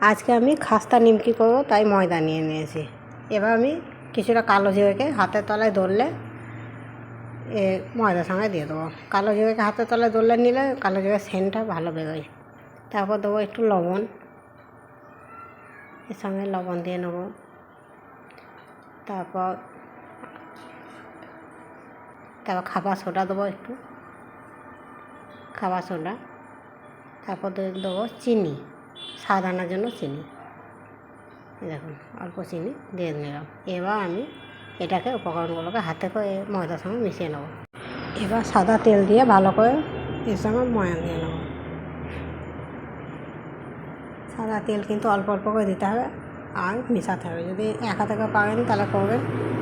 আজকে আমি খাস্তা নিমকি করব, তাই ময়দা নিয়ে নিয়েছি। এবার আমি কিছুটা কালো জিরেকে হাতের তলায় ধরলে এ ময়দার সঙ্গে দিয়ে দেবো। কালো জিরেকে হাতের তলায় ধরলে নিলে কালো জিরের সেন্টটা ভালো বেরোয়। তারপর দেবো একটু লবণ। এর সঙ্গে লবণ দিয়ে নেব। তারপর তারপর খাবার সোডা দেবো একটু। খাবার সোডা। তারপর দেবো চিনি। স্বাদ আনার জন্য চিনি। দেখুন, অল্প চিনি দিয়ে নিলাম এবার আমি এটাকে উপকরণগুলোকে হাতে করে ময়দার সঙ্গে মিশিয়ে নেব। এবার সাদা তেল দিয়ে ভালো করে এর সঙ্গে ময়ান দিয়ে নেব। সাদা তেল কিন্তু অল্প অল্প করে দিতে হবে আর মেশাতে হবে। যদি একা থেকে পারেন তাহলে করবেন,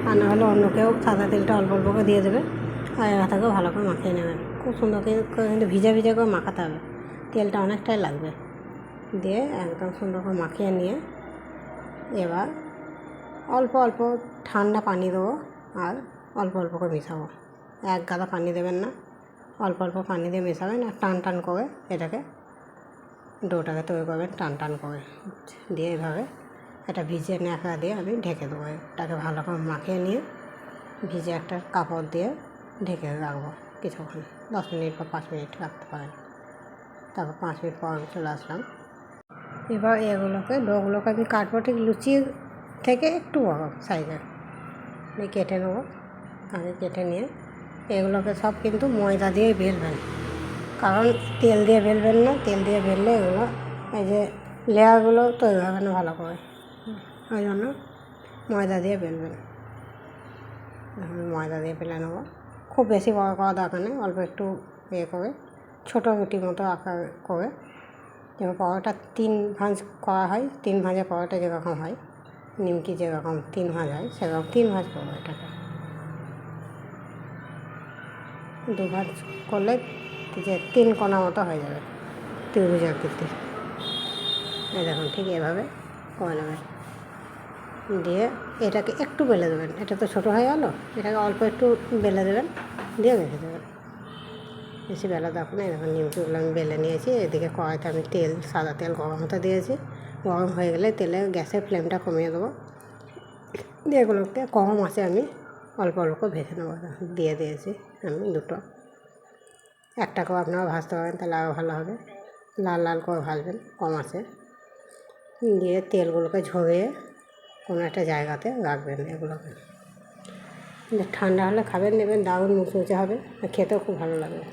আর না হলে অন্য কেউ সাদা তেলটা অল্প অল্প করে দিয়ে দেবে আর একা থেকেও ভালো করে মাখিয়ে নেবেন। খুব সুন্দর কিন্তু ভিজে ভিজে করে মাখাতে হবে। তেলটা অনেকটাই লাগবে। দিয়ে একদম সুন্দর করে মাখিয়ে নিয়ে এবার অল্প অল্প ঠান্ডা পানি দেবো আর অল্প অল্প করে মেশাবো। এক গাদা পানি দেবেন না, অল্প অল্প পানি দিয়ে মেশাবেন আর টান টান করে এটাকে ডোটাকে তৈরি করবেন, টান টান করে দিয়ে এভাবে একটা ভিজে ন্যাকড়া দিয়ে আমি ঢেকে দেবো। এটাকে ভালো করে মাখিয়ে নিয়ে ভিজে একটা কাপড় দিয়ে ঢেকে রাখব কিছুক্ষণ, দশ মিনিট বা পাঁচ মিনিট রাখতে পারেন। তারপর পাঁচ মিনিট পর আমি চলে আসলাম। এবার এগুলোকে, ডোগুলোকে আমি কাটবো ঠিক লুচির থেকে একটু বড় সাইজের। আমি কেটে নেব, আগে কেটে নিয়ে। এগুলোকে সব কিন্তু ময়দা দিয়েই বেলবেন কারণ তেল দিয়ে বেলবেন না, তেল দিয়ে বেললে এগুলো এই যে লেয়ারগুলো তৈরি হবে না ভালো করে। ওই জন্য ময়দা দিয়ে বেলবেন ময়দা দিয়ে বেলে নেব। খুব বেশি বড় করা দরকার নেই, অল্প একটু ইয়ে করে, ছোটো রুটির মতো আকার করে। যেমন পরোটা তিন ভাঁজ করা হয়, তিন ভাঁজে পরোটা যেরকম হয়, নিমকি যেরকম তিন ভাঁজ হয়, সেরকম তিন ভাঁজ করব এটাকে। দু ভাঁজ করলে যে তিন কোনা মতো হয়ে যাবে, ত্রিভুজ আকৃতি। এই দেখুন, ঠিক এভাবে করে নেবেন। দিয়ে এটাকে একটু বেলে দেবেন। এটা তো ছোটো হয়ে গেলো, এটাকে অল্প একটু বেলে দেবেন, দিয়ে রেখে দেবেন। বেলা দেখো না এরকম নিমকিগুলো আমি বেলে নিয়েছি, এদিকে কড়াইতে আমি তেল, সাদা তেল, গরম হতে দিয়েছি। গরম হয়ে গেলে তেলে গ্যাসের ফ্লেমটা কমিয়ে দেবো। দিয়ে এগুলোকে কম আছে আমি অল্প অল্প ভেজে নেব। দিয়ে দিয়েছি আমি দুটো। একটাকেও আপনারা ভাজতে পারেন তাহলে আরও ভালো হবে। লাল লাল করে ভাজবেন, কম আছে। দিয়ে তেলগুলোকে ঝরিয়ে কোনো একটা জায়গাতে রাখবেন এগুলোকে। ঠান্ডা হলে খাবেন, নেবেন, দারুণ মুচমুচে হবে। খেতেও খুব ভালো লাগবে।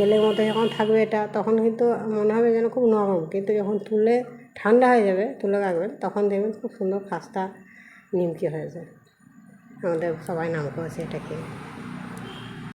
তেলের মতো যখন থাকবে এটা, তখন কিন্তু মনে হবে যেন খুব নরম। কিন্তু যখন তুলে ঠান্ডা হয়ে যাবে, তুলে রাখবেন, তখন দেখবেন খুব সুন্দর খাস্তা নিমকি হয়ে যায়। আমাদের সবাই নাম করেছে এটা